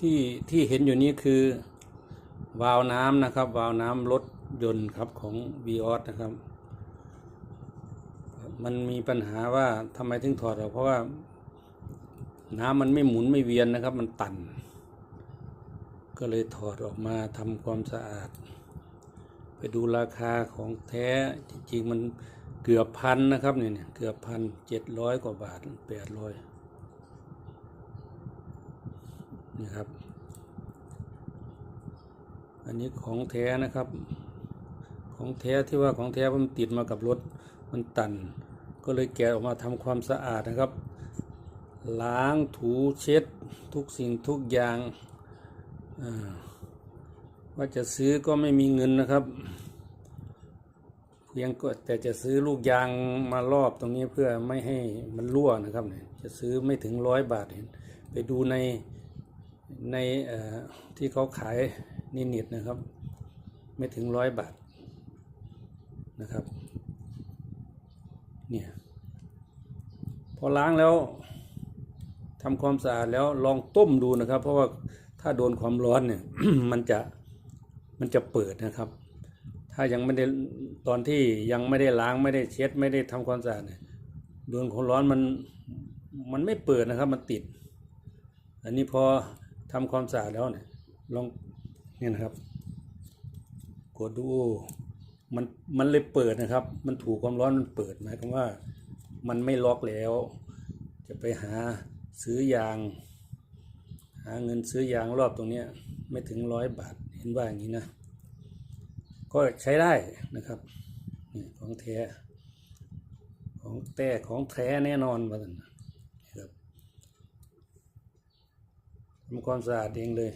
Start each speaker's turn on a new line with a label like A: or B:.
A: ที่ที่เห็นอยู่นี้คือ วาล์วน้ำนะครับ วาล์วน้ำรถยนต์ครับของ v ีออสนะครับ มันมีปัญหาว่าทำไมถึงถอดออกเพราะว่า น้ำมันไม่หมุนไม่เวียนนะครับ มันตัน ก็เลยถอดออกมาทำความสะอาด ไปดูราคาของแท้จริงๆมันเกือบพันนะครับเนี่ยเกือบพันเจ็ดร้อยกว่าบาทแปดร้อย นี่ครับ อันนี้ของแท้นะครับ ของแท้ที่ว่าของแท้มันติดมากับรถมันตัน ก็เลยแกะออกมาทำความสะอาดนะครับ ล้างถูเช็ดทุกสิ่งทุกอย่างว่าจะซื้อก็ไม่มีเงินนะครับ เพียงก็แต่จะซื้อลูกยางมารอบตรงนี้เพื่อไม่ให้มันรั่วนะครับเนี่ยจะซื้อไม่ถึงร้อยบาทเห็นไปดูใน ในที่เขาขายนินิดนะครับ ไม่ถึงร้อยบาทนะครับเนี่ยพอล้างแล้วทำความสะอาดแล้วลองต้มดูนะครับ เพราะว่าถ้าโดนความร้อนเนี่ยมันจะมันจะเปิดนะครับ ถ้ายังไม่ได้ตอนที่ยังไม่ได้ล้างไม่ได้เช็ด ไม่ได้ทำความสะอาดเนี่ยโดนความร้อนมันมันไม่เปิดนะครับ มันติด อันนี้พอ ทำความสะอาดแล้วเนี่ยลองเนี่ยนะครับ กดดูมันมันเลยเปิดนะครับ มันถูกความร้อนมันเปิดหมายความว่ามันไม่ล็อกแล้ว จะไปหาซื้อยาง หาเงินซื้อยางรอบตรงเนี้ยไม่ถึงร้อยบาทเห็นว่าอย่างนี้นะ ก็ใช้ได้นะครับของแท้ของแต่ของแท้แน่นอนว่าซั่นนะครับ ทำความสะอาดเองเลย